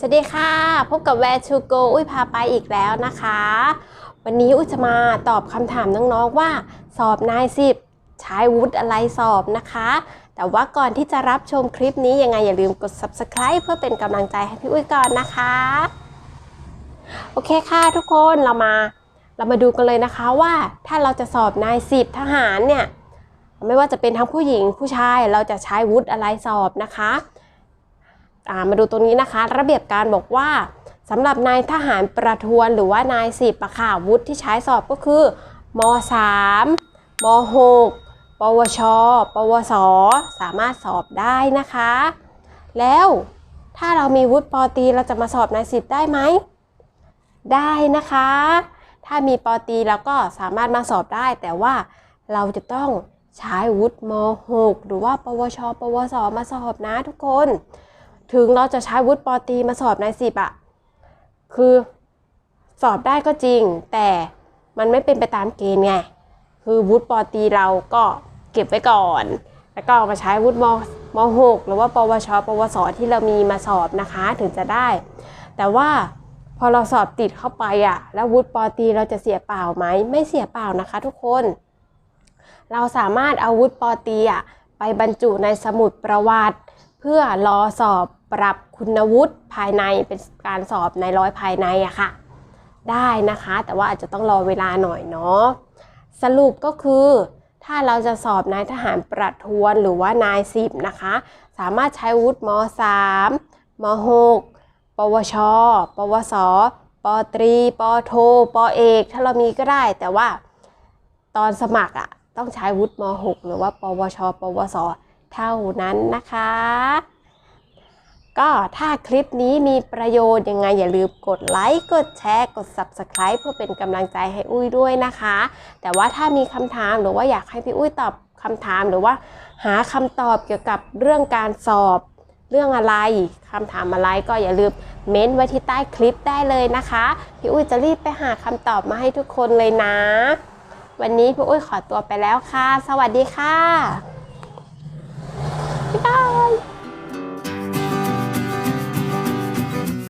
สวัสดีค่ะ พบกับ Where to go อุ้ยพาไปอีกแล้วนะคะ วันนี้อุ้ยจะมาตอบคำถามน้องๆว่า สอบนายสิบใช้วุฒิอะไรสอบนะคะ แต่ว่าก่อนที่จะรับชมคลิปนี้ยังไงอย่าลืมกด subscribe เพื่อเป็นกำลังใจให้พี่อุ้ยก่อนนะคะ โอเคค่ะทุกคนเรามาเรามาดูกันเลยนะคะว่าถ้าเราจะสอบนายสิบทหารเนี่ยไม่ว่าจะเป็นทั้งผู้หญิงผู้ชายเราจะใช้วุฒิอะไรสอบนะคะ มาดูตรงนี้นะคะ ระเบียบการบอกว่าสำหรับนายทหารประทวนหรือว่านายสิบอะค่ะวุฒิที่ใช้สอบก็คือม 3 ม 6 ปวช ปวส สามารถสอบได้นะคะ แล้วถ้าเรามีวุฒิปอต.ีเราจะมาสอบนายสิบได้ไหม ได้นะคะ ถ้ามีปอตรีแล้วก็สามารถมาสอบได้ แต่ว่าเราจะต้องใช้วุฒิม .6 หรือว่า ปวช ปวส มาสอบนะทุกคน ถึงเราจะใช้วุฒิปอตีมาสอบในสิบอะคือสอบได้ก็จริง แต่มันไม่เป็นไปตามเกณฑ์ไง คือวุฒิปอตีเราก็เก็บไว้ก่อน แล้วก็เอามาใช้วุฒิมม .6 หรือว่าปวช ปวส ที่เรามีมาสอบนะคะถึงจะได้ แต่ว่าพอเราสอบติดเข้าไปอะแล้ววุฒิปอตีเราจะเสียเปล่าไหม ไม่เสียเปล่านะคะ ทุกคน เราสามารถเอาวุฒิปอตีอะไปบรรจุในสมุดประวัติ เพื่อรอสอบ ปรับคุณวุฒิภายในเป็นการสอบในร้อยภายในอะค่ะ ได้นะคะ แต่ว่าอาจจะต้องรอเวลาหน่อยเนาะสรุปก็คือ ถ้าเราจะสอบนายทหารประทวนหรือว่านายสิบนะคะ สามารถใช้วุฒิม 3 ม 6 ปวช ปวส ปตรี ปโท ปเอก ถ้าเรามีก็ได้ แต่ว่าตอนสมัครอะต้องใช้วุฒิม 6 หรือว่า ปวช ปวส เท่านั้นนะคะ ก็ถ้าคลิปนี้มีประโยชน์ยังไงอย่าลืมกดไลค์กดแชร์กด Subscribe เพื่อเป็นกำลังใจให้อุ้ยด้วยนะคะ แต่ว่าถ้ามีคำถามหรือว่าอยากให้พี่อุ้ยตอบคำถามหรือว่าหาคำตอบเกี่ยวกับเรื่องการสอบเรื่องอะไรคำถามอะไรก็อย่าลืมเม้นไว้ที่ใต้คลิปได้เลยนะคะ พี่อุ้ยจะรีบไปหาคำตอบมาให้ทุกคนเลยนะ วันนี้พี่อุ้ยขอตัวไปแล้วค่ะ สวัสดีค่ะ